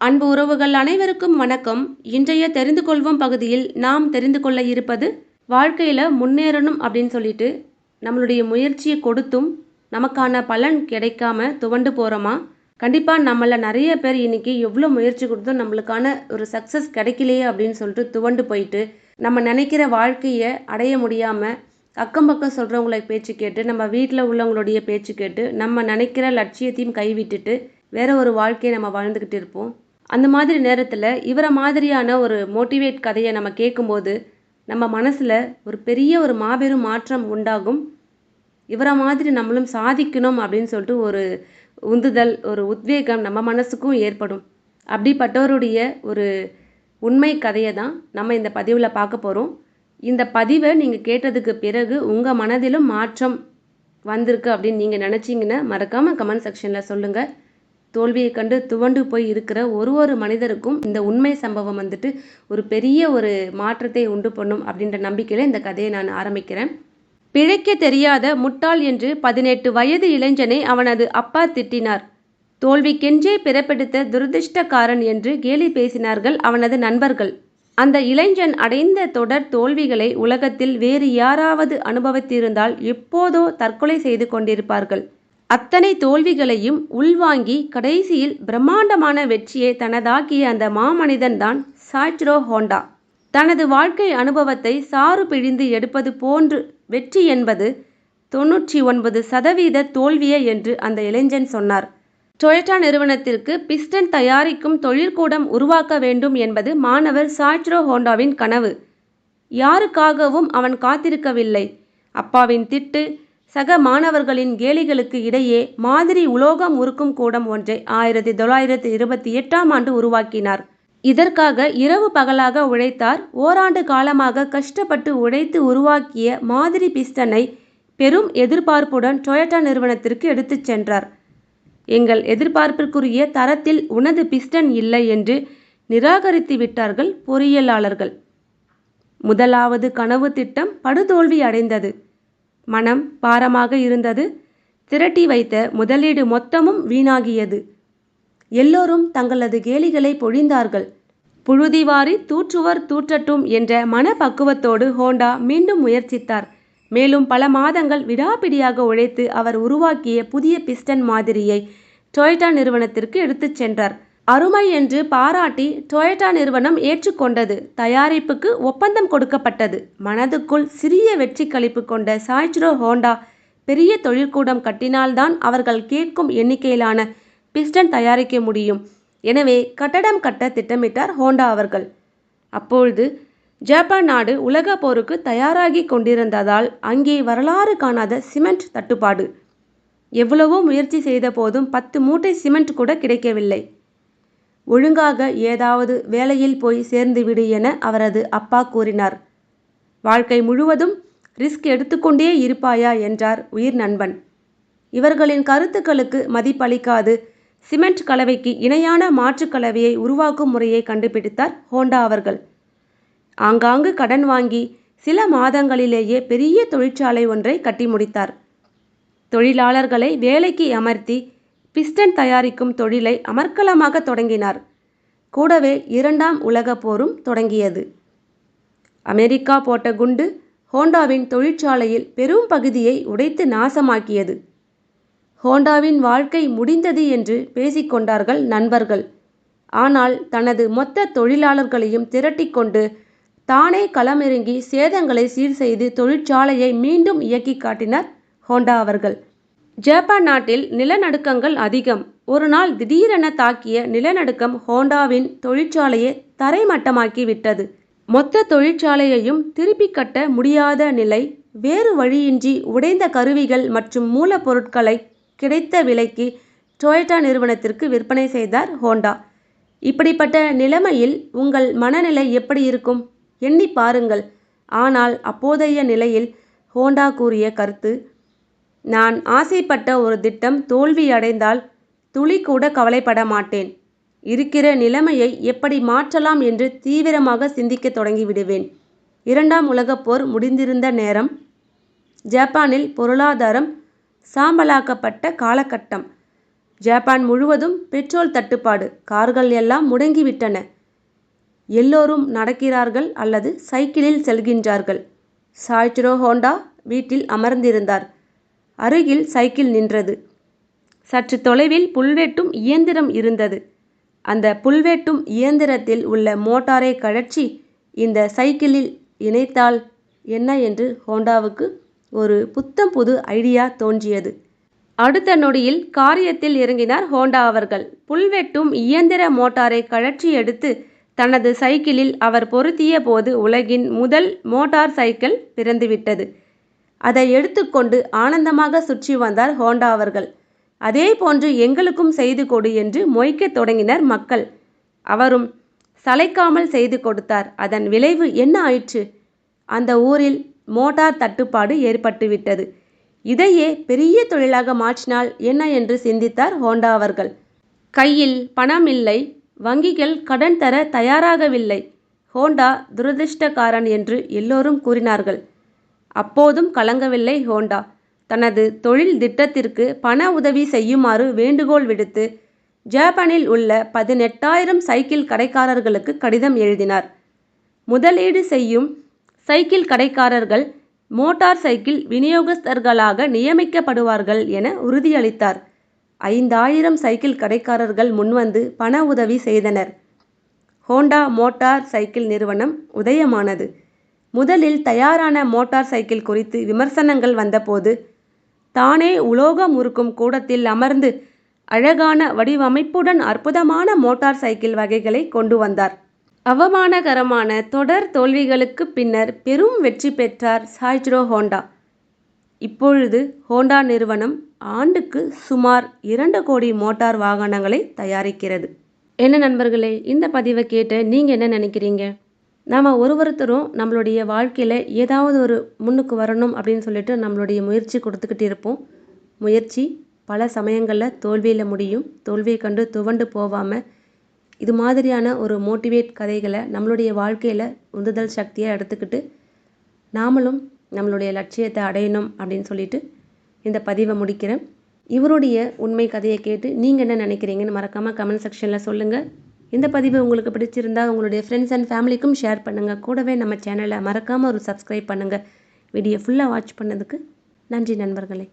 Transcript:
அன்பு உறவுகள் அனைவருக்கும் வணக்கம். இன்றைய தெரிந்து கொள்வோம் பகுதியில் நாம் தெரிந்து கொள்ள இருப்பது வாழ்க்கையில் முன்னேறணும் அப்படின்னு சொல்லிட்டு நம்மளுடைய முயற்சியை கொடுத்தும் நமக்கான பலன் கிடைக்காம துவண்டு போகிறோமா கண்டிப்பாக நம்மள நிறைய பேர் இன்னைக்கு எவ்வளோ முயற்சி கொடுத்தும் நம்மளுக்கான ஒரு சக்ஸஸ் கிடைக்கலையே அப்படின்னு சொல்லிட்டு துவண்டு போயிட்டு நம்ம நினைக்கிற வாழ்க்கையை அடைய முடியாமல் அக்கம் பக்கம் சொல்கிறவங்களை பேச்சு கேட்டு நம்ம வீட்டில் உள்ளவங்களுடைய பேச்சு கேட்டு நம்ம நினைக்கிற லட்சியத்தையும் கைவிட்டுட்டு வேற ஒரு வாழ்க்கையை நம்ம வாழ்ந்துக்கிட்டு இருப்போம். அந்த மாதிரி நேரத்தில் இவரை மாதிரியான ஒரு மோட்டிவேட் கதையை நம்ம கேட்கும்போது நம்ம மனசில் ஒரு பெரிய ஒரு மாபெரும் மாற்றம் உண்டாகும். இவரை மாதிரி நம்மளும் சாதிக்கணும் அப்படின்னு சொல்லிட்டு ஒரு உந்துதல் ஒரு உத்வேகம் நம்ம மனசுக்கும் ஏற்படும். அப்படிப்பட்டவருடைய ஒரு உண்மை கதையை தான் நம்ம இந்த பதிவில் பார்க்க போகிறோம் இந்த பதிவை நீங்கள் கேட்டதுக்கு பிறகு உங்கள் மனதிலும் மாற்றம் வந்திருக்கு அப்படின்னு நீங்கள் நினச்சிங்கன்னா மறக்காமல் கமெண்ட் செக்ஷனில் சொல்லுங்கள் தோல்வியை கண்டு துவண்டு போய் இருக்கிற ஒரு ஒரு மனிதருக்கும் இந்த உண்மை சம்பவம் வந்துட்டு ஒரு பெரிய ஒரு மாற்றத்தை உண்டு பண்ணும் அப்படின்ற நம்பிக்கையில் இந்த கதையை நான் ஆரம்பிக்கிறேன். பிழைக்க தெரியாத முட்டாள் என்று பதினெட்டு வயது இளைஞனை அவனது அப்பா திட்டினார். தோல்விக்கென்றே பிறப்பெடுத்த துரதிருஷ்டக்காரன் என்று கேலி பேசினார்கள் அவனது நண்பர்கள். அந்த இளைஞன் அடைந்த தொடர் தோல்விகளை உலகத்தில் வேறு யாராவது அனுபவித்திருந்தால் எப்போதோ தற்கொலை செய்து கொண்டிருப்பார்கள். அத்தனை தோல்விகளையும் உள்வாங்கி கடைசியில் பிரம்மாண்டமான வெற்றியை தனதாக்கிய அந்த மாமனிதன் தான் சாய்ச்ரோ ஹோண்டா. தனது வாழ்க்கை அனுபவத்தை சாறு பிழிந்து எடுப்பது போன்று வெற்றி என்பது தொன்னூற்றி ஒன்பது சதவீத தோல்வியே என்று அந்த இளைஞன் சொன்னார். டொயோட்டா நிறுவனத்திற்கு பிஸ்டன் தயாரிக்கும் தொழிற்கூடம் உருவாக்க வேண்டும் என்பது மாணவர் சாய்ச்ரோ ஹோண்டாவின் கனவு. யாருக்காகவும் அவன் காத்திருக்கவில்லை. அப்பாவின் திட்டு சக மாணவர்களின் கேலிகளுக்கு இடையே மாதிரி உலோகம் உருக்கும் கூடம் ஒன்றை ஆயிரத்தி தொள்ளாயிரத்தி இருபத்தி எட்டாம் ஆண்டு உருவாக்கினார். இதற்காக இரவு பகலாக உழைத்தார். ஓராண்டு காலமாக கஷ்டப்பட்டு உழைத்து உருவாக்கிய மாதிரி பிஸ்டனை பெரும் எதிர்பார்ப்புடன் டொயோட்டா நிறுவனத்திற்கு எடுத்துச் சென்றார். எங்கள் எதிர்பார்ப்பிற்குரிய தரத்தில் உனது பிஸ்டன் இல்லை என்று நிராகரித்து விட்டார்கள் பொறியியலாளர்கள். முதலாவது கனவு திட்டம் படுதோல்வி அடைந்தது. மனம் பாரமாக இருந்தது. திரட்டி வைத்த முதலீடு மொத்தமும் வீணாகியது. எல்லோரும் தங்களது கேலிகளை பொழிந்தார்கள். புழுதிவாரி தூற்றுவர் தூற்றட்டும் என்ற மனப்பக்குவத்தோடு ஹோண்டா மீண்டும் முயற்சித்தார். மேலும் பல மாதங்கள் விடாப்பிடியாக உழைத்து அவர் உருவாக்கிய புதிய பிஸ்டன் மாதிரியை டொயோட்டா நிறுவனத்திற்கு எடுத்துச் சென்றார். அருமை என்று பாராட்டி டொயோட்டா நிறுவனம் ஏற்றுக்கொண்டது. தயாரிப்புக்கு ஒப்பந்தம் கொடுக்கப்பட்டது. மனதுக்குள் சிறிய வெற்றி கழிப்பு கொண்ட சாய்ச்ரோ ஹோண்டா பெரிய தொழிற்கூடம் கட்டினால்தான் அவர்கள் கேட்கும் எண்ணிக்கையிலான பிஸ்டன் தயாரிக்க முடியும். எனவே கட்டடம் கட்ட திட்டமிட்டார் ஹோண்டா அவர்கள். அப்பொழுது ஜப்பான் நாடு உலக போருக்கு தயாராகி கொண்டிருந்ததால் அங்கே வரலாறு காணாத சிமெண்ட் தட்டுப்பாடு. எவ்வளவோ முயற்சி செய்த போதும் பத்து மூட்டை சிமெண்ட் கூட கிடைக்கவில்லை. ஒழுங்காக ஏதாவது வேலையில் போய் சேர்ந்துவிடு என அவரது அப்பா கூறினார். வாழ்க்கை முழுவதும் ரிஸ்க் எடுத்துக்கொண்டே இருப்பாயா என்றார் உயிர் நண்பன். இவர்களின் கருத்துக்களுக்கு மதிப்பளிக்காது. சிமெண்ட் கலவைக்கு இணையான மாற்றுக் கலவையை உருவாக்கும் முறையை கண்டுபிடித்தார் ஹோண்டா அவர்கள். ஆங்காங்கு கடன் வாங்கி சில மாதங்களிலேயே பெரிய தொழிற்சாலை ஒன்றை கட்டி முடித்தார். தொழிலாளர்களை வேலைக்கு அமர்த்தி பிஸ்டன் தயாரிக்கும் தொழிலை அமர்க்கலமாக தொடங்கினார். கூடவே இரண்டாம் உலகப் போரும் தொடங்கியது. அமெரிக்கா போட்ட குண்டு ஹோண்டாவின் தொழிற்சாலையில் பெரும் பகுதியை உடைத்து நாசமாக்கியது. ஹோண்டாவின் வாழ்க்கை முடிந்தது என்று பேசிக்கொண்டார்கள் நண்பர்கள். ஆனால் தனது மொத்த தொழிலாளர்களையும் திரட்டிக்கொண்டு தானே களமிறங்கி சேதங்களை சீர் செய்து தொழிற்சாலையை மீண்டும் இயக்கி காட்டினார் ஹோண்டா அவர்கள். ஜப்பான் நாட்டில் நிலநடுக்கங்கள் அதிகம். ஒரு நாள் திடீரென தாக்கிய நிலநடுக்கம் ஹோண்டாவின் தொழிற்சாலையை தரைமட்டமாக்கி விட்டது. மொத்த தொழிற்சாலையையும் திருப்பி கட்ட முடியாத நிலை வேறு வழியின்றி உடைந்த கருவிகள் மற்றும் மூலப்பொருட்களை கிடைத்த விலைக்கு டொயோட்டா நிறுவனத்திற்கு விற்பனை செய்தார் ஹோண்டா. இப்படிப்பட்ட நிலைமையில் உங்கள் மனநிலை எப்படி இருக்கும்? எண்ணி பாருங்கள். ஆனால் அப்போதைய நிலையில் ஹோண்டா கூறிய கருத்து நான் ஆசைப்பட்ட ஒரு திட்டம் தோல்வியடைந்தால் துளி கூட கவலைப்பட மாட்டேன் இருக்கிற நிலைமையை எப்படி மாற்றலாம் என்று தீவிரமாக சிந்திக்க தொடங்கிவிடுவேன். இரண்டாம் உலகப் போர் முடிந்திருந்த நேரம் ஜப்பானில் பொருளாதாரம் சாம்பலாக்கப்பட்ட காலகட்டம். ஜப்பான் முழுவதும் பெட்ரோல் தட்டுப்பாடு கார்கள் எல்லாம் முடங்கிவிட்டன. எல்லோரும் நடக்கிறார்கள் அல்லது சைக்கிளில் செல்கின்றார்கள். சாய்ச்சிரோ ஹோண்டா வீட்டில் அமர்ந்திருந்தார். அருகில் சைக்கிள் நின்றது. சற்று தொலைவில் புல்வெட்டும் இயந்திரம் இருந்தது. அந்த புல்வெட்டும் இயந்திரத்தில் உள்ள மோட்டாரை கழற்றி இந்த சைக்கிளில் இணைத்தால் என்ன என்று ஹோண்டாவுக்கு ஒரு புத்தம் புது ஐடியா தோன்றியது. அடுத்த நொடியில் காரியத்தில் இறங்கினார் ஹோண்டா அவர்கள். புல்வெட்டும் இயந்திர மோட்டாரை கழற்றி எடுத்து தனது சைக்கிளில் அவர் பொருத்திய போது உலகின் முதல் மோட்டார் சைக்கிள் பிறந்துவிட்டது. அதை எடுத்துக்கொண்டு ஆனந்தமாக சுற்றி வந்தார் ஹோண்டா அவர்கள். அதே போன்று எங்களுக்கும் செய்து கொடு என்று மொய்க்கத் தொடங்கினர் மக்கள். அவரும் சளைக்காமல் செய்து கொடுத்தார். அதன் விளைவு என்ன ஆயிற்று? அந்த ஊரில் மோட்டார் தட்டுப்பாடு ஏற்பட்டுவிட்டது. இதையே பெரிய தொழிலாக மாற்றினால் என்ன என்று சிந்தித்தார் ஹோண்டா அவர்கள். கையில் பணம் இல்லை வங்கிகள் கடன் தர தயாராகவில்லை. ஹோண்டா துரதிர்ஷ்டக்காரன் என்று எல்லோரும் கூறினார்கள். அப்போதும் கலங்கவில்லை ஹோண்டா. தனது தொழில் திட்டத்திற்கு பண உதவி செய்யுமாறு வேண்டுகோள் விடுத்து ஜப்பானில் உள்ள பதினெட்டாயிரம் சைக்கிள் கடைக்காரர்களுக்கு கடிதம் எழுதினார். முதலீடு செய்யும் சைக்கிள் கடைக்காரர்கள் மோட்டார் சைக்கிள் விநியோகஸ்தர்களாக நியமிக்கப்படுவார்கள் என உறுதியளித்தார். ஐந்தாயிரம் சைக்கிள் கடைக்காரர்கள் முன்வந்து பண உதவி செய்தனர். ஹோண்டா மோட்டார் சைக்கிள் நிறுவனம் உதயமானது. முதலில் தயாரான மோட்டார் சைக்கிள் குறித்து விமர்சனங்கள் வந்தபோது தானே உலோகம் உருக்கும் கூடத்தில் அமர்ந்து அழகான வடிவமைப்புடன் அற்புதமான மோட்டார் சைக்கிள் வகைகளை கொண்டு வந்தார். அவமானகரமான தொடர் தோல்விகளுக்கு பின்னர் பெரும் வெற்றி பெற்றார் சாய்ஜிரோ ஹோண்டா. இப்பொழுது ஹோண்டா நிறுவனம் ஆண்டுக்கு சுமார் இரண்டு கோடி மோட்டார் வாகனங்களை தயாரிக்கிறது. என்ன நண்பர்களே இந்த பதிவை கேட்டு நீங்கள் என்ன நினைக்கிறீங்க? நாம் ஒரு ஒருத்தரும் நம்மளுடைய வாழ்க்கையில் ஏதாவது ஒரு முன்னுக்கு வரணும் அப்படின்னு சொல்லிட்டு நம்மளுடைய முயற்சி கொடுத்துக்கிட்டு இருப்போம். முயற்சி பல சமயங்களில் தோல்வியில் முடியும். தோல்வியை கண்டு துவண்டு போகாமல் இது மாதிரியான ஒரு மோட்டிவேட் கதைகளை நம்மளுடைய வாழ்க்கையில் உந்துதல் சக்தியாக எடுத்துக்கிட்டு நாமளும் நம்மளுடைய லட்சியத்தை அடையணும் அப்படின்னு சொல்லிட்டு இந்த பதிவை முடிக்கிறேன். இவருடைய உண்மை கதையை கேட்டு நீங்கள் என்ன நினைக்கிறீங்கன்னு மறக்காமல் கமெண்ட் செக்ஷனில் சொல்லுங்கள் இந்த பதிவு உங்களுக்கு பிடிச்சிருந்தா உங்களுடைய ஃப்ரெண்ட்ஸ் அண்ட் ஃபேமிலிக்கும் ஷேர் பண்ணுங்கள் கூடவே நம்ம சேனலை மறக்காமல் ஒரு சப்ஸ்கிரைப் பண்ணுங்கள் வீடியோ ஃபுல்லாக வாட்ச் பண்ணதுக்கு நன்றி நண்பர்களே.